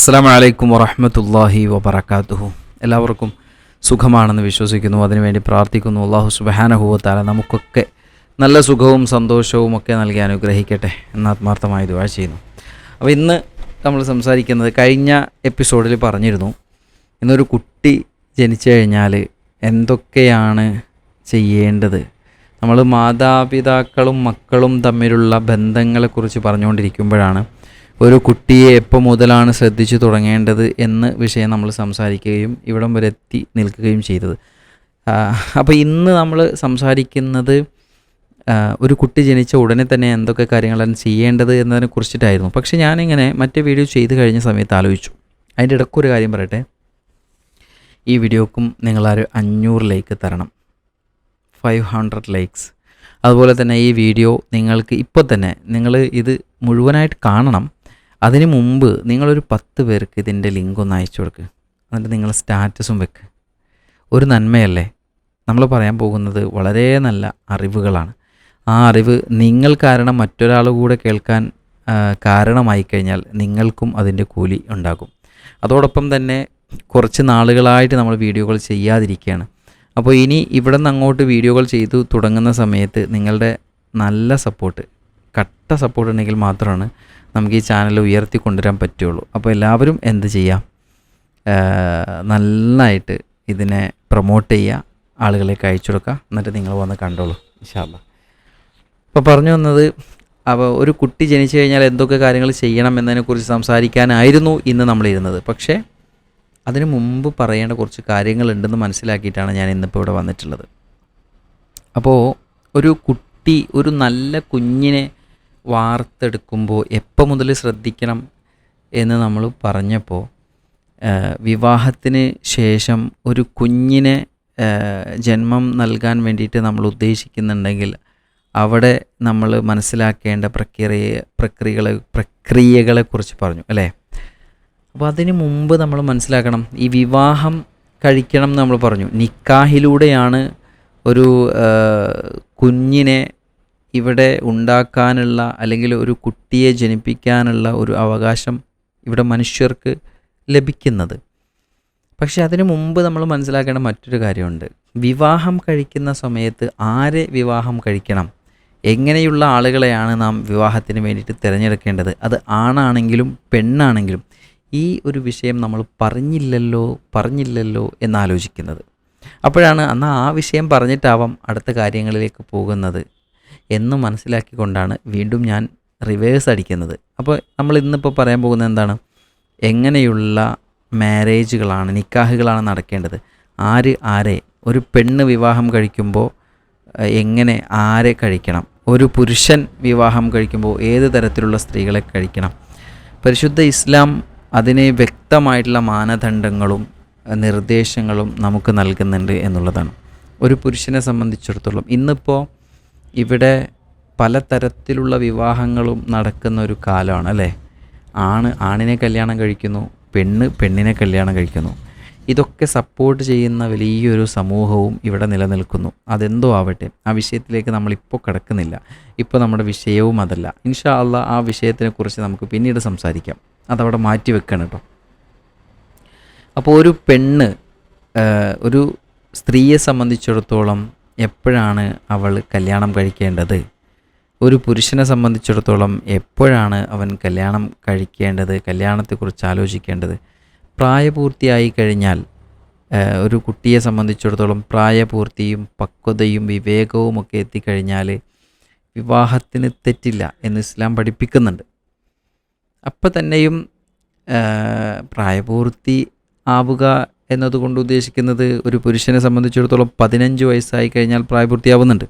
അസ്സാം വലൈക്കും വറഹമത്തല്ലാഹി വബർക്കാത്തുഹു എല്ലാവർക്കും സുഖമാണെന്ന് വിശ്വസിക്കുന്നു. അതിനുവേണ്ടി പ്രാർത്ഥിക്കുന്നു. അള്ളാഹു സുബഹാനഹുവത്താല നമുക്കൊക്കെ നല്ല സുഖവും സന്തോഷവും ഒക്കെ നൽകി അനുഗ്രഹിക്കട്ടെ എന്ന് ആത്മാർത്ഥമായി ദുവാ ചെയ്യുന്നു. അപ്പോൾ ഇന്ന് നമ്മൾ സംസാരിക്കുന്നത് കഴിഞ്ഞ എപ്പിസോഡിൽ പറഞ്ഞിരുന്നു ഇന്നൊരു കുട്ടി ജനിച്ചു കഴിഞ്ഞാൽ എന്തൊക്കെയാണ് ചെയ്യേണ്ടത്? നമ്മൾ മാതാപിതാക്കളും മക്കളും തമ്മിലുള്ള ബന്ധങ്ങളെക്കുറിച്ച് പറഞ്ഞുകൊണ്ടിരിക്കുമ്പോഴാണ് ഒരു കുട്ടിയെ എപ്പോൾ മുതലാണ് ശ്രദ്ധിച്ചു തുടങ്ങേണ്ടത് എന്ന് വിഷയം നമ്മൾ സംസാരിക്കുകയും ഇവിടം വരെ എത്തി നിൽക്കുകയും ചെയ്തത്. അപ്പോൾ ഇന്ന് നമ്മൾ സംസാരിക്കുന്നത് ഒരു കുട്ടി ജനിച്ച ഉടനെ തന്നെ എന്തൊക്കെ കാര്യങ്ങളാണ് ചെയ്യേണ്ടത് എന്നതിനെ കുറിച്ചിട്ടായിരുന്നു. പക്ഷേ ഞാനിങ്ങനെ മറ്റേ വീഡിയോ ചെയ്ത് കഴിഞ്ഞ സമയത്ത് ആലോചിച്ചു. അതിന്റെ ഇടയ്ക്കൊരു കാര്യം പറയട്ടെ? ഈ വീഡിയോക്കും നിങ്ങളൊരു അഞ്ഞൂറ് ലൈക്ക് തരണം. Five hundred likes. അതുപോലെ തന്നെ ഈ വീഡിയോ നിങ്ങൾക്ക് ഇപ്പോൾ തന്നെ നിങ്ങൾ ഇത് മുഴുവനായിട്ട് കാണണം. അതിന് മുമ്പ് നിങ്ങളൊരു പത്ത് പേർക്ക് ഇതിന്റെ ലിങ്ക് ഒന്ന് അയച്ചു കൊടുക്കുക എന്നിട്ട് നിങ്ങൾ സ്റ്റാറ്റസും വെക്ക്. ഒരു നന്മയല്ലേ? നമ്മൾ പറയാൻ പോകുന്നത് വളരെ നല്ല അറിവുകളാണ്. ആ അറിവ് നിങ്ങൾ കാരണം മറ്റൊരാൾ കൂടെ കേൾക്കാൻ കാരണമായി കഴിഞ്ഞാൽ നിങ്ങൾക്കും അതിന്റെ കൂലി ഉണ്ടാകും. അതോടൊപ്പം തന്നെ കുറച്ച് നാളുകളായിട്ട് നമ്മൾ വീഡിയോകൾ ചെയ്യാതിരിക്കുകയാണ്. അപ്പോൾ ഇനി ഇവിടെ നിന്ന് അങ്ങോട്ട് വീഡിയോകൾ ചെയ്തു തുടങ്ങുന്ന സമയത്ത് നിങ്ങളുടെ നല്ല സപ്പോർട്ട് കട്ട സപ്പോർട്ട് ഉണ്ടെങ്കിൽ മാത്രമാണ് നമുക്ക് ഈ ചാനൽ ഉയർത്തി കൊണ്ടുവരാൻ പറ്റുള്ളൂ. അപ്പോൾ എല്ലാവരും എന്ത് ചെയ്യാം? നന്നായിട്ട് ഇതിനെ പ്രൊമോട്ട് ചെയ്യുക ആളുകളിലേക്ക് അയച്ചു കൊടുക്കുക എന്നിട്ട് നിങ്ങൾ വന്ന് കണ്ടോളൂ. ഇൻഷാല്ല അപ്പോൾ പറഞ്ഞു വന്നത് അപ്പോൾ ഒരു കുട്ടി ജനിച്ചു കഴിഞ്ഞാൽ എന്തൊക്കെ കാര്യങ്ങൾ ചെയ്യണം എന്നതിനെക്കുറിച്ച് സംസാരിക്കാനായിരുന്നു ഇന്ന് നമ്മൾ ഇരുന്നത്. പക്ഷേ അതിനു മുമ്പ് പറയേണ്ട കുറച്ച് കാര്യങ്ങളുണ്ടെന്ന് മനസ്സിലാക്കിയിട്ടാണ് ഞാൻ ഇന്നിപ്പോൾ ഇവിടെ വന്നിട്ടുള്ളത്. അപ്പോൾ ഒരു കുട്ടി ഒരു നല്ല കുഞ്ഞിനെ വാർത്തെടുക്കുമ്പോൾ എപ്പോൾ മുതൽ ശ്രദ്ധിക്കണം എന്ന് നമ്മൾ പറഞ്ഞപ്പോൾ വിവാഹത്തിന് ശേഷം ഒരു കുഞ്ഞിനെ ജന്മം നൽകാൻ വേണ്ടിയിട്ട് നമ്മൾ ഉദ്ദേശിക്കുന്നുണ്ടെങ്കിൽ അവിടെ നമ്മൾ മനസ്സിലാക്കേണ്ട പ്രക്രിയ പ്രക്രിയകളെ പ്രക്രിയകളെക്കുറിച്ച് പറഞ്ഞു അല്ലേ? അപ്പോൾ അതിന് മുമ്പ് നമ്മൾ മനസ്സിലാക്കണം ഈ വിവാഹം കഴിക്കണം എന്ന് നമ്മൾ പറഞ്ഞു. നിക്കാഹിലൂടെയാണ് ഒരു കുഞ്ഞിനെ ഇവിടെ ഉണ്ടാക്കാനുള്ള അല്ലെങ്കിൽ ഒരു കുട്ടിയെ ജനിപ്പിക്കാനുള്ള ഒരു അവകാശം ഇവിടെ മനുഷ്യർക്ക് ലഭിക്കുന്നത്. പക്ഷേ അതിനു മുമ്പ് നമ്മൾ മനസ്സിലാക്കേണ്ട മറ്റൊരു കാര്യമുണ്ട്. വിവാഹം കഴിക്കുന്ന സമയത്ത് ആരെ വിവാഹം കഴിക്കണം? എങ്ങനെയുള്ള ആളുകളെയാണ് നാം വിവാഹത്തിന് വേണ്ടിയിട്ട് തിരഞ്ഞെടുക്കേണ്ടത്? അത് ആണാണെങ്കിലും പെണ്ണാണെങ്കിലും ഈ ഒരു വിഷയം നമ്മൾ പറഞ്ഞില്ലല്ലോ പറഞ്ഞില്ലല്ലോ എന്നാലോചിക്കുന്നത്. അപ്പോഴാണ് എന്നാൽ ആ വിഷയം പറഞ്ഞിട്ടാവാം അടുത്ത കാര്യങ്ങളിലേക്ക് പോകുന്നത്. എന്ന് മനസ്സിലാക്കിക്കൊണ്ടാണ് വീണ്ടും ഞാൻ റിവേഴ്സ് അടിക്കുന്നത്. അപ്പോൾ നമ്മൾ ഇന്നിപ്പോൾ പറയാൻ പോകുന്നത് എന്താണ്? എങ്ങനെയുള്ള മാരേജുകളാണ് നിക്കാഹുകളാണ് നടക്കേണ്ടത്. ആര് ആരെ? ഒരു പെണ്ണ് വിവാഹം കഴിക്കുമ്പോൾ എങ്ങനെ ആരെ കഴിക്കണം? ഒരു പുരുഷൻ വിവാഹം കഴിക്കുമ്പോൾ ഏത് തരത്തിലുള്ള സ്ത്രീകളെ കഴിക്കണം? പരിശുദ്ധ ഇസ്ലാം അതിനെ വ്യക്തമായിട്ടുള്ള മാനദണ്ഡങ്ങളും നിർദ്ദേശങ്ങളും നമുക്ക് നൽകുന്നുണ്ട് എന്നുള്ളതാണ്. ഒരു പുരുഷനെ സംബന്ധിച്ചിടത്തോളം ഇന്നിപ്പോൾ ഇവിടെ പലതരത്തിലുള്ള വിവാഹങ്ങളും നടക്കുന്ന ഒരു കാലമാണ് അല്ലേ? ആണ് ആണിനെ കല്യാണം കഴിക്കുന്നു പെണ്ണ് പെണ്ണിനെ കല്യാണം കഴിക്കുന്നു. ഇതൊക്കെ സപ്പോർട്ട് ചെയ്യുന്ന വലിയൊരു സമൂഹവും ഇവിടെ നിലനിൽക്കുന്നു. അതെന്തോ ആവട്ടെ ആ വിഷയത്തിലേക്ക് നമ്മളിപ്പോൾ കിടക്കുന്നില്ല. ഇപ്പോൾ നമ്മുടെ വിഷയവും അതല്ല. ഇൻഷാ അല്ല ആ വിഷയത്തിനെക്കുറിച്ച് നമുക്ക് പിന്നീട് സംസാരിക്കാം. അതവിടെ മാറ്റി വെക്കണം കേട്ടോ. അപ്പോൾ ഒരു പെണ്ണ് ഒരു സ്ത്രീയെ സംബന്ധിച്ചിടത്തോളം എപ്പോഴാണ് അവൾ കല്യാണം കഴിക്കേണ്ടത്? ഒരു പുരുഷനെ സംബന്ധിച്ചിടത്തോളം എപ്പോഴാണ് അവൻ കല്യാണം കഴിക്കേണ്ടത്? കല്യാണത്തെക്കുറിച്ച് ആലോചിക്കേണ്ടത്? പ്രായപൂർത്തിയായി കഴിഞ്ഞാൽ ഒരു കുട്ടിയെ സംബന്ധിച്ചിടത്തോളം പ്രായപൂർത്തിയും പക്വതയും വിവേകവും ഒക്കെ എത്തിക്കഴിഞ്ഞാൽ വിവാഹത്തിന് തെറ്റില്ല എന്ന് ഇസ്ലാം പഠിപ്പിക്കുന്നുണ്ട്. അപ്പം തന്നെയും പ്രായപൂർത്തി ആവുക എന്നതുകൊണ്ട് ഉദ്ദേശിക്കുന്നത് ഒരു പുരുഷനെ സംബന്ധിച്ചിടത്തോളം പതിനഞ്ച് വയസ്സായി കഴിഞ്ഞാൽ പ്രായപൂർത്തിയാവുന്നുണ്ട്.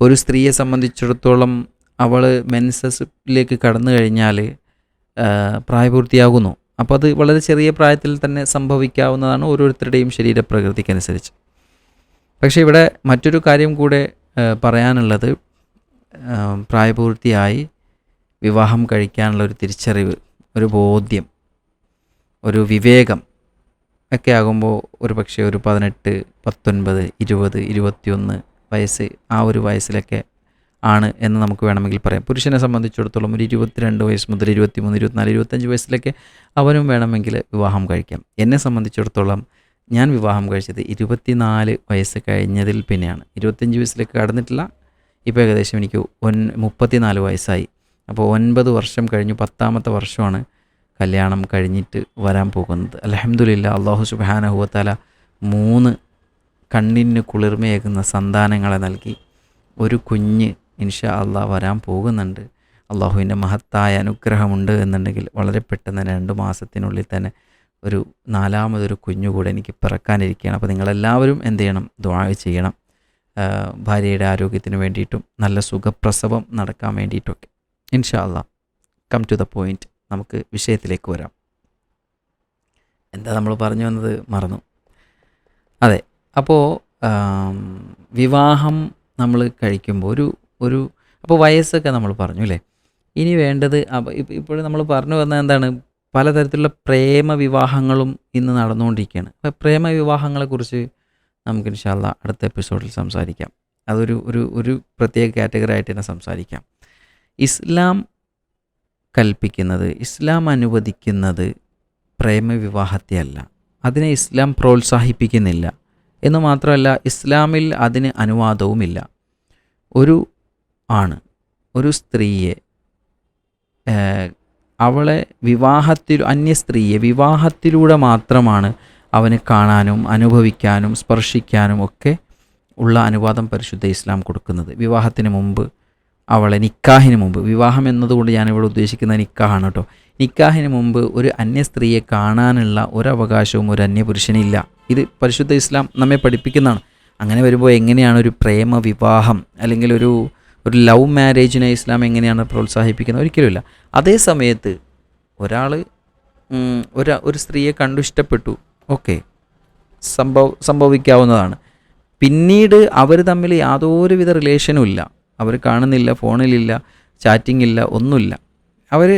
ഒരു സ്ത്രീയെ സംബന്ധിച്ചിടത്തോളം അവൾ മെൻസസിലേക്ക് കടന്നു കഴിഞ്ഞാൽ പ്രായപൂർത്തിയാകുന്നു. അപ്പോൾ അത് വളരെ ചെറിയ പ്രായത്തിൽ തന്നെ സംഭവിക്കാവുന്നതാണ് ഓരോരുത്തരുടെയും ശരീരപ്രകൃതിക്കനുസരിച്ച് പക്ഷേ ഇവിടെ മറ്റൊരു കാര്യം കൂടെ പറയാനുള്ളത് പ്രായപൂർത്തിയായി വിവാഹം കഴിക്കാനുള്ള ഒരു തിരിച്ചറിവ് ഒരു ബോധ്യം ഒരു വിവേകം ഒക്കെ ആകുമ്പോൾ ഒരു പക്ഷേ ഒരു പതിനെട്ട് പത്തൊൻപത് ഇരുപത് ഇരുപത്തിയൊന്ന് വയസ്സ് ആ ഒരു വയസ്സിലൊക്കെ ആണ് എന്ന് നമുക്ക് വേണമെങ്കിൽ പറയാം. പുരുഷനെ സംബന്ധിച്ചിടത്തോളം ഒരു ഇരുപത്തിരണ്ട് വയസ്സ് മുതൽ ഇരുപത്തിമൂന്ന് ഇരുപത്തിനാല് ഇരുപത്തഞ്ച് വയസ്സിലൊക്കെ അവനും വേണമെങ്കിൽ വിവാഹം കഴിക്കാം. എന്നെ സംബന്ധിച്ചിടത്തോളം ഞാൻ വിവാഹം കഴിച്ചത് ഇരുപത്തിനാല് വയസ്സ് കഴിഞ്ഞതിൽ പിന്നെയാണ്. ഇരുപത്തഞ്ച് വയസ്സിലേക്ക് കടന്നിട്ടില്ല. ഇപ്പോൾ ഏകദേശം എനിക്ക് ഒൻ മുപ്പത്തിനാല് വയസ്സായി. അപ്പോൾ ഒൻപത് വർഷം കഴിഞ്ഞു പത്താമത്തെ വർഷമാണ് കല്യാണം കഴിഞ്ഞിട്ട് വരാൻ പോകുന്നത്. അലഹമുല്ല അള്ളാഹു സുബാനഹുവത്താല മൂന്ന് കണ്ണിന് കുളിർമയേകുന്ന സന്താനങ്ങളെ നൽകി ഒരു കുഞ്ഞ് ഇൻഷാ അള്ളാഹ് വരാൻ പോകുന്നുണ്ട്. അള്ളാഹുവിന്റെ മഹത്തായ അനുഗ്രഹമുണ്ട് എന്നുണ്ടെങ്കിൽ വളരെ പെട്ടെന്ന് രണ്ട് മാസത്തിനുള്ളിൽ തന്നെ ഒരു നാലാമതൊരു കുഞ്ഞു കൂടെ എനിക്ക് പിറക്കാനിരിക്കുകയാണ്. അപ്പോൾ നിങ്ങളെല്ലാവരും എന്ത് ചെയ്യണം? ദ്വാ ചെയ്യണം. ഭാര്യയുടെ ആരോഗ്യത്തിന് വേണ്ടിയിട്ടും നല്ല സുഖപ്രസവം നടക്കാൻ വേണ്ടിയിട്ടൊക്കെ. ഇൻഷാ അള്ളാഹ് കം ടു ദ പോയിന്റ് നമുക്ക് വിഷയത്തിലേക്ക് വരാം. എന്താ നമ്മൾ പറഞ്ഞു വന്നത്? മറന്നു. അതെ അപ്പോൾ വിവാഹം നമ്മൾ കഴിക്കുമ്പോൾ ഒരു ഒരു അപ്പോൾ വയസ്സൊക്കെ നമ്മൾ പറഞ്ഞു അല്ലേ? ഇനി വേണ്ടത് ഇപ്പോഴും നമ്മൾ പറഞ്ഞു വന്നത് എന്താണ്? പലതരത്തിലുള്ള പ്രേമ വിവാഹങ്ങളും ഇന്ന് നടന്നുകൊണ്ടിരിക്കുകയാണ്. അപ്പോൾ പ്രേമ വിവാഹങ്ങളെക്കുറിച്ച് നമുക്ക് ഇൻഷാല്ല അടുത്ത എപ്പിസോഡിൽ സംസാരിക്കാം. അതൊരു ഒരു ഒരു പ്രത്യേക കാറ്റഗറി ആയിട്ട് തന്നെ സംസാരിക്കാം. ഇസ്ലാം കൽപ്പിക്കുന്നത് ഇസ്ലാം അനുവദിക്കുന്നത് പ്രേമവിവാഹത്തെ അല്ല അതിനെ ഇസ്ലാം പ്രോത്സാഹിപ്പിക്കുന്നില്ല. എന്ന് മാത്രമല്ല ഇസ്ലാമിൽ അതിന് അനുവാദവുമില്ല. ഒരു ആണ് ഒരു സ്ത്രീയെ അവളെ വിവാഹത്തിൽ അന്യ സ്ത്രീയെ വിവാഹത്തിലൂടെ മാത്രമാണ് അവന് കാണാനും അനുഭവിക്കാനും സ്പർശിക്കാനും ഒക്കെ ഉള്ള അനുവാദം പരിശുദ്ധ ഇസ്ലാം കൊടുക്കുന്നത്. വിവാഹത്തിന് മുമ്പ് അവളെ നിക്കാഹിന് മുമ്പ്. വിവാഹം എന്നതുകൊണ്ട് ഞാനിവിടെ ഉദ്ദേശിക്കുന്ന നിക്കാഹാണ് കേട്ടോ. നിക്കാഹിന് മുമ്പ് ഒരു അന്യ സ്ത്രീയെ കാണാനുള്ള ഒരവകാശവും ഒരു അന്യപുരുഷനില്ല ഇത് പരിശുദ്ധ ഇസ്ലാം നമ്മെ പഠിപ്പിക്കുന്നതാണ്. അങ്ങനെ വരുമ്പോൾ എങ്ങനെയാണ് ഒരു പ്രേമ വിവാഹം അല്ലെങ്കിൽ ഒരു ഒരു ലവ് മാരേജിനെ ഇസ്ലാം എങ്ങനെയാണ് പ്രോത്സാഹിപ്പിക്കുന്നത്? ഒരിക്കലുമില്ല അതേ സമയത്ത് ഒരാൾ ഒരു ഒരു സ്ത്രീയെ കണ്ടു ഇഷ്ടപ്പെട്ടു. ഓക്കെ. സംഭവ സംഭവിക്കാവുന്നതാണ്. പിന്നീട് അവർ തമ്മിൽ യാതൊരുവിധ റിലേഷനും ഇല്ല. അവർ കാണുന്നില്ല ഫോണിലില്ല ചാറ്റിംഗ് ഇല്ല ഒന്നുമില്ല. അവർ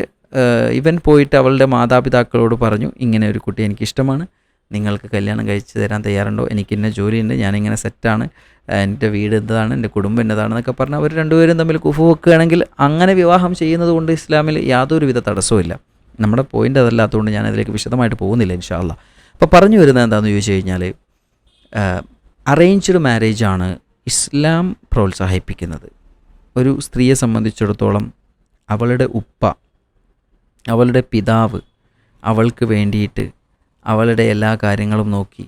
ഇവൻ പോയിട്ട് അവളുടെ മാതാപിതാക്കളോട് പറഞ്ഞു ഇങ്ങനെ ഒരു കുട്ടി എനിക്കിഷ്ടമാണ്. നിങ്ങൾക്ക് കല്യാണം കഴിച്ച് തരാൻ തയ്യാറുണ്ടോ? എനിക്ക് ഇന്ന ജോലിയുണ്ട് ഞാനിങ്ങനെ സെറ്റാണ്. എന്റെ വീട് എന്താണ് എന്റെ കുടുംബം എന്നതാണെന്നൊക്കെ പറഞ്ഞ് അവർ രണ്ടുപേരും തമ്മിൽ കുഫു വെക്കുകയാണെങ്കിൽ അങ്ങനെ വിവാഹം ചെയ്യുന്നത് കൊണ്ട് ഇസ്ലാമിൽ യാതൊരുവിധ തടസ്സവുമില്ല നമ്മുടെ പോയിന്റ് അതല്ലാത്തതുകൊണ്ട് ഞാൻ അതിലേക്ക് വിശദമായിട്ട് പോകുന്നില്ല ഇൻഷാല്ല അപ്പോൾ പറഞ്ഞു വരുന്നത് എന്താണെന്ന് ചോദിച്ചു കഴിഞ്ഞാൽ അറേഞ്ച്ഡ് മാരേജാണ് ഇസ്ലാം പ്രോത്സാഹിപ്പിക്കുന്നത്. ഒരു സ്ത്രീയെ സംബന്ധിച്ചിടത്തോളം അവളുടെ ഉപ്പ അവളുടെ പിതാവ് അവൾക്ക് വേണ്ടിയിട്ട് അവളുടെ എല്ലാ കാര്യങ്ങളും നോക്കി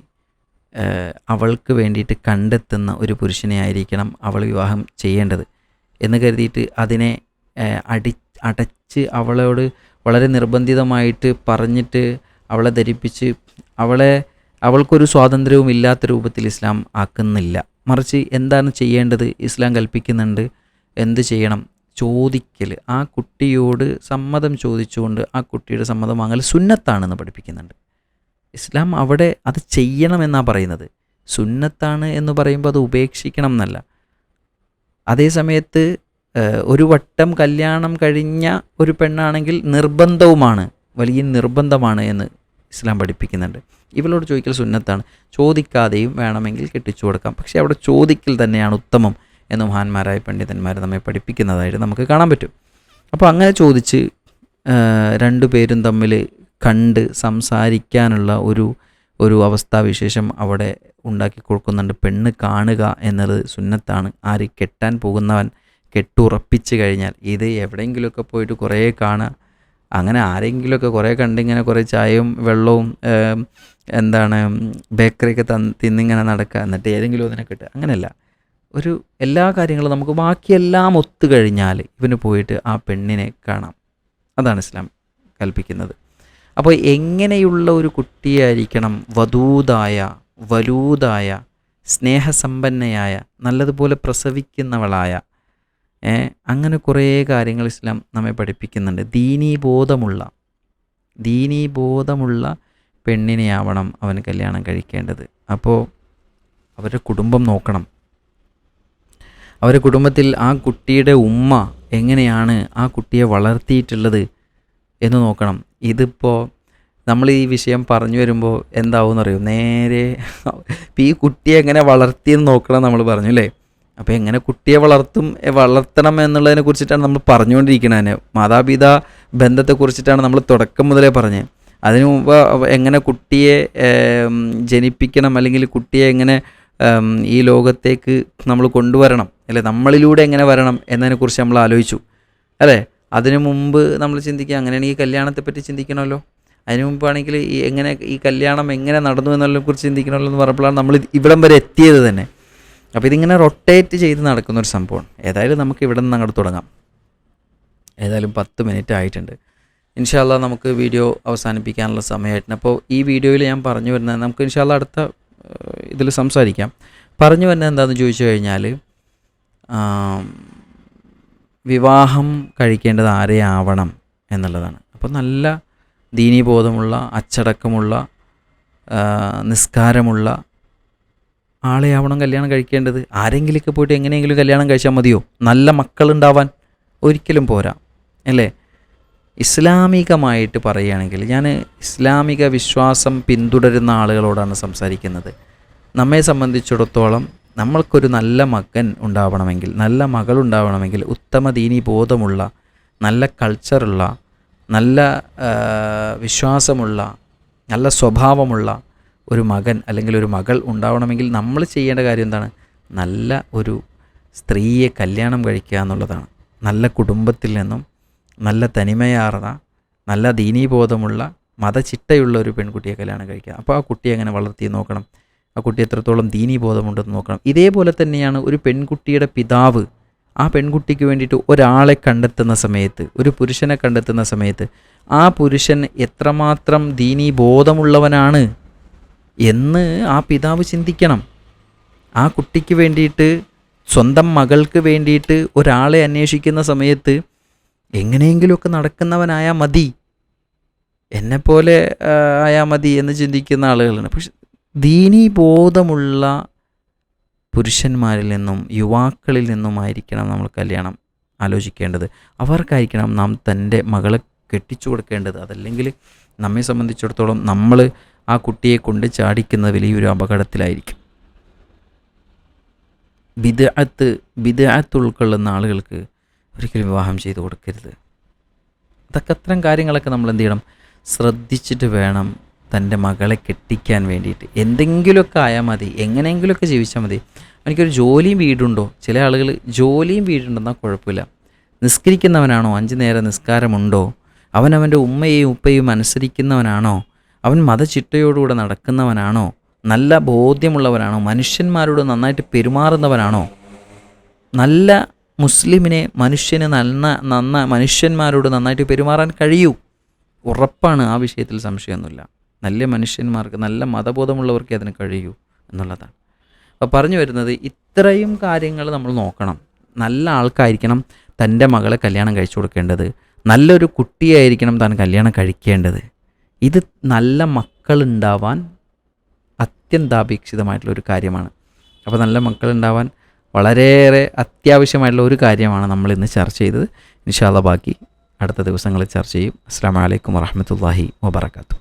അവൾക്ക് വേണ്ടിയിട്ട് കണ്ടെത്തുന്ന ഒരു പുരുഷനെ ആയിരിക്കണം അവൾ വിവാഹം ചെയ്യേണ്ടത്. എന്ന് കരുതിയിട്ട് അതിനെ അടി അടച്ച് അവളോട് വളരെ നിർബന്ധിതമായിട്ട് പറഞ്ഞിട്ട് അവളെ ധരിപ്പിച്ച് അവളെ അവൾക്കൊരു സ്വാതന്ത്ര്യവും ഇല്ലാത്ത രൂപത്തിൽ ഇസ്ലാം ആക്കുന്നില്ല. മറിച്ച് എന്താണ് ചെയ്യേണ്ടത്? ഇസ്ലാം കൽപ്പിക്കുന്നുണ്ട്. എന്ത് ചെയ്യണം? ചോദിക്കൽ ആ കുട്ടിയോട് സമ്മതം ചോദിച്ചുകൊണ്ട് ആ കുട്ടിയുടെ സമ്മതം വാങ്ങൽ സുന്നത്താണെന്ന് പഠിപ്പിക്കുന്നുണ്ട്. ഇസ്ലാം അവിടെ അത് ചെയ്യണമെന്നാണ് പറയുന്നത്. സുന്നത്താണ് എന്ന് പറയുമ്പോൾ അത് ഉപേക്ഷിക്കണം എന്നല്ല. അതേ സമയത്ത് ഒരു വട്ടം കല്യാണം കഴിഞ്ഞ ഒരു പെണ്ണാണെങ്കിൽ നിർബന്ധവുമാണ് വലിയ നിർബന്ധമാണ് എന്ന് ഇസ്ലാം പഠിപ്പിക്കുന്നുണ്ട്. ഇവളോട് ചോദിക്കൽ സുന്നത്താണ്. ചോദിക്കാതെയും വേണമെങ്കിൽ കെട്ടിച്ചു കൊടുക്കാം. പക്ഷേ അവിടെ ചോദിക്കൽ തന്നെയാണ് ഉത്തമം. എന്ന് മഹാന്മാരായ പണ്ഡിതന്മാർ നമ്മെ പഠിപ്പിക്കുന്നതായിട്ട് നമുക്ക് കാണാൻ പറ്റും. അപ്പോൾ അങ്ങനെ ചോദിച്ച് രണ്ടു പേരും തമ്മിൽ കണ്ട് സംസാരിക്കാനുള്ള ഒരു ഒരു അവസ്ഥാവിശേഷം അവിടെ ഉണ്ടാക്കി കൊടുക്കുന്നുണ്ട്. പെണ്ണ് കാണുക എന്നത് സുന്നത്താണ്. ആര് കെട്ടാൻ പോകുന്നവൻ കെട്ടുറപ്പിച്ച് കഴിഞ്ഞാൽ ഇത് എവിടെയെങ്കിലുമൊക്കെ പോയിട്ട് കുറേ കാണുക. അങ്ങനെ ആരെങ്കിലുമൊക്കെ കുറേ കണ്ടിങ്ങനെ കുറേ ചായയും വെള്ളവും എന്താണ് ബേക്കറിയൊക്കെ തന്ന് തിന്നിങ്ങനെ നടക്കുക. എന്നിട്ട് ഏതെങ്കിലും അതിനെ കിട്ടുക. അങ്ങനെയല്ല. ഒരു എല്ലാ കാര്യങ്ങളും നമുക്ക് ബാക്കിയെല്ലാം ഒത്തു കഴിഞ്ഞാൽ ഇവന് പോയിട്ട് ആ പെണ്ണിനെ കാണാം. അതാണ് ഇസ്ലാം കൽപ്പിക്കുന്നത്. അപ്പോൾ എങ്ങനെയുള്ള ഒരു കുട്ടിയായിരിക്കണം വധൂതായ വലൂതായ സ്നേഹസമ്പന്നയായ നല്ലതുപോലെ പ്രസവിക്കുന്നവളായ അങ്ങനെ കുറേ കാര്യങ്ങൾ ഇസ്ലാം നമ്മെ പഠിപ്പിക്കുന്നുണ്ട്. ദീനീബോധമുള്ള ദീനീബോധമുള്ള പെണ്ണിനെയാവണം അവൻ കല്യാണം കഴിക്കേണ്ടത്. അപ്പോൾ അവരുടെ കുടുംബം നോക്കണം. അവരുടെ കുടുംബത്തിൽ ആ കുട്ടിയുടെ ഉമ്മ എങ്ങനെയാണ് ആ കുട്ടിയെ വളർത്തിയിട്ടുള്ളത് എന്ന് നോക്കണം. ഇതിപ്പോൾ നമ്മൾ ഈ വിഷയം പറഞ്ഞു വരുമ്പോൾ എന്താവും എന്നറിയോ നേരെ ഈ കുട്ടിയെ എങ്ങനെ വളർത്തിയെന്ന് നോക്കണം നമ്മൾ പറഞ്ഞു അല്ലേ? അപ്പോൾ എങ്ങനെ കുട്ടിയെ വളർത്തും വളർത്തണം എന്നുള്ളതിനെ കുറിച്ചിട്ടാണ് നമ്മൾ പറഞ്ഞുകൊണ്ടിരിക്കുന്നത് മാതാപിതാ ബന്ധത്തെക്കുറിച്ചിട്ടാണ് നമ്മൾ തുടക്കം മുതലേ പറഞ്ഞത്. അതിനു മുമ്പ് എങ്ങനെ കുട്ടിയെ ജനിപ്പിക്കണം അല്ലെങ്കിൽ കുട്ടിയെ എങ്ങനെ ഈ ലോകത്തേക്ക് നമ്മൾ കൊണ്ടുവരണം അല്ലെ നമ്മളിലൂടെ എങ്ങനെ വരണം എന്നതിനെക്കുറിച്ച് നമ്മൾ ആലോചിച്ചു. അല്ലേ? അതിനു മുമ്പ് നമ്മൾ ചിന്തിക്കുക അങ്ങനെയാണെങ്കിൽ കല്യാണത്തെ പറ്റി ചിന്തിക്കണമല്ലോ. അതിനു മുമ്പാണെങ്കിൽ ഈ എങ്ങനെ ഈ കല്യാണം എങ്ങനെ നടന്നു എന്നുള്ളതിനെ കുറിച്ച് ചിന്തിക്കണമല്ലോ എന്ന് പറഞ്ഞപ്പോഴാണ് നമ്മൾ ഇവിടം വരെ എത്തിയത് തന്നെ. അപ്പോൾ ഇതിങ്ങനെ റൊട്ടേറ്റ് ചെയ്ത് നടക്കുന്ന ഒരു സംഭവമാണ്. ഏതായാലും നമുക്ക് ഇവിടെ നിന്ന് അങ്ങോട്ട് തുടങ്ങാം. ഏതായാലും പത്ത് മിനിറ്റ് ആയിട്ടുണ്ട്. ഇൻഷാല്ല നമുക്ക് വീഡിയോ അവസാനിപ്പിക്കാനുള്ള സമയമായിട്ടുണ്ട്. അപ്പോൾ ഈ വീഡിയോയിൽ ഞാൻ പറഞ്ഞു വരുന്നത് നമുക്ക് ഇൻഷാല്ല അടുത്ത ഇതിൽ സംസാരിക്കാം. പറഞ്ഞു വരുന്നത് എന്താണെന്ന് ചോദിച്ചു കഴിഞ്ഞാൽ വിവാഹം കഴിക്കേണ്ടത് ആരെയാവണം എന്നുള്ളതാണ്. അപ്പോൾ നല്ല ദീനീബോധമുള്ള അച്ചടക്കമുള്ള നിസ്കാരമുള്ള ആളെയാവണം കല്യാണം കഴിക്കേണ്ടത്. ആരെങ്കിലുമൊക്കെ പോയിട്ട് എങ്ങനെയെങ്കിലും കല്യാണം കഴിച്ചാൽ മതിയോ? നല്ല മക്കളുണ്ടാവാൻ ഒരിക്കലും പോരാ. അല്ലേ? ഇസ്ലാമികമായിട്ട് പറയുകയാണെങ്കിൽ ഞാൻ ഇസ്ലാമിക വിശ്വാസം പിന്തുടരുന്ന ആളുകളോടാണ് സംസാരിക്കുന്നത്. നമ്മെ സംബന്ധിച്ചിടത്തോളം നമ്മൾക്കൊരു നല്ല മകൻ ഉണ്ടാവണമെങ്കിൽ നല്ല മകൾ ഉണ്ടാവണമെങ്കിൽ ഉത്തമ ദീനി ബോധമുള്ള നല്ല കൾച്ചറുള്ള നല്ല വിശ്വാസമുള്ള നല്ല സ്വഭാവമുള്ള ഒരു മകൻ അല്ലെങ്കിൽ ഒരു മകൾ ഉണ്ടാവണമെങ്കിൽ നമ്മൾ ചെയ്യേണ്ട കാര്യം എന്താണ്? നല്ല ഒരു സ്ത്രീയെ കല്യാണം കഴിക്കുക എന്നുള്ളതാണ്. നല്ല കുടുംബത്തിൽ നിന്നും നല്ല തനിമയാർന്ന നല്ല ദീനീബോധമുള്ള മതചിട്ടയുള്ള ഒരു പെൺകുട്ടിയെ കല്യാണം കഴിക്കുക അപ്പോൾ ആ കുട്ടിയെ എങ്ങനെ വളർത്തി നോക്കണം? ആ കുട്ടി എത്രത്തോളം ദീനീബോധമുണ്ടെന്ന് നോക്കണം? ഇതേപോലെ തന്നെയാണ് ഒരു പെൺകുട്ടിയുടെ പിതാവ്. ആ പെൺകുട്ടിക്ക് വേണ്ടിയിട്ട് ഒരാളെ കണ്ടെത്തുന്ന സമയത്ത് ഒരു പുരുഷനെ കണ്ടെത്തുന്ന സമയത്ത് ആ പുരുഷൻ എത്രമാത്രം ദീനീബോധമുള്ളവനാണ് എന്ന് ആ പിതാവ് ചിന്തിക്കണം. ആ കുട്ടിക്ക് വേണ്ടിയിട്ട് സ്വന്തം മകൾക്ക് വേണ്ടിയിട്ട് ഒരാളെ അന്വേഷിക്കുന്ന സമയത്ത് എങ്ങനെയെങ്കിലുമൊക്കെ നടക്കുന്നവനായാൽ മതി. എന്നെപ്പോലെ ആയാൽ മതി എന്ന് ചിന്തിക്കുന്ന ആളുകളുണ്ട് പക്ഷെ ദീനീ ബോധമുള്ള പുരുഷന്മാരിൽ നിന്നും യുവാക്കളിൽ നിന്നുമായിരിക്കണം നമ്മൾ കല്യാണം ആലോചിക്കേണ്ടത്. അവർക്കായിരിക്കണം നാം തന്റെ മകളെ കെട്ടിച്ചു കൊടുക്കേണ്ടത്. അതല്ലെങ്കിൽ നമ്മെ സംബന്ധിച്ചിടത്തോളം നമ്മൾ ആ കുട്ടിയെ കൊണ്ട് ചാടിക്കുന്ന വലിയൊരു അപകടത്തിലായിരിക്കും. ബിദഅത്ത് ബിദഅത്ത് ഉൾക്കൊള്ളുന്ന ആളുകൾക്ക് ഒരിക്കലും വിവാഹം ചെയ്ത് കൊടുക്കരുത്. അതൊക്കെ അത്തരം കാര്യങ്ങളൊക്കെ നമ്മൾ എന്ത് ചെയ്യണം? ശ്രദ്ധിച്ചിട്ട് വേണം തന്റെ മകളെ കെട്ടിക്കാൻ വേണ്ടിയിട്ട്. എന്തെങ്കിലുമൊക്കെ ആയാൽ മതി. എങ്ങനെയെങ്കിലുമൊക്കെ ജീവിച്ചാൽ മതി. എനിക്കൊരു ജോലിയും വീടുണ്ടോ? ചില ആളുകൾ ജോലിയും വീടുണ്ടെന്നാൽ കുഴപ്പമില്ല. നിസ്കരിക്കുന്നവനാണോ? അഞ്ച് നേരം നിസ്കാരമുണ്ടോ? അവൻ അവന്റെ ഉമ്മയെയും ഉപ്പയും അനുസരിക്കുന്നവനാണോ? അവൻ മതചിട്ടയോടുകൂടെ നടക്കുന്നവനാണോ? നല്ല ബോധ്യമുള്ളവനാണോ? മനുഷ്യന്മാരോട് നന്നായിട്ട് പെരുമാറുന്നവനാണോ? നല്ല മുസ്ലിമിനെ മനുഷ്യന് നന്ന നന്ന മനുഷ്യന്മാരോട് നന്നായിട്ട് പെരുമാറാൻ കഴിയൂ. ഉറപ്പാണ് ആ വിഷയത്തിൽ സംശയമൊന്നുമില്ല. നല്ല മനുഷ്യന്മാർക്ക് നല്ല മതബോധമുള്ളവർക്കേ അതിന് കഴിയൂ എന്നുള്ളതാണ്. അപ്പോൾ പറഞ്ഞു വരുന്നത് ഇത്രയും കാര്യങ്ങൾ നമ്മൾ നോക്കണം. നല്ല ആൾക്കായിരിക്കണം തന്റെ മകളെ കല്യാണം കഴിച്ചു കൊടുക്കേണ്ടത്. നല്ലൊരു കുട്ടിയായിരിക്കണം താൻ കല്യാണം കഴിക്കേണ്ടത്. ഇത് നല്ല മക്കളുണ്ടാവാൻ അത്യന്താപേക്ഷിതമായിട്ടുള്ള ഒരു കാര്യമാണ്. അപ്പോൾ നല്ല മക്കളുണ്ടാവാൻ വളരെയേറെ അത്യാവശ്യമായിട്ടുള്ള ഒരു കാര്യമാണ് നമ്മൾ ഇന്ന് ചർച്ച ചെയ്തത്. ഇൻഷാല്ല ബാക്കി അടുത്ത ദിവസങ്ങളിൽ ചർച്ച ചെയ്യും. അസ്സാം വലൈക്കും വറഹമത്തല്ലാഹി വബർക്കാത്തു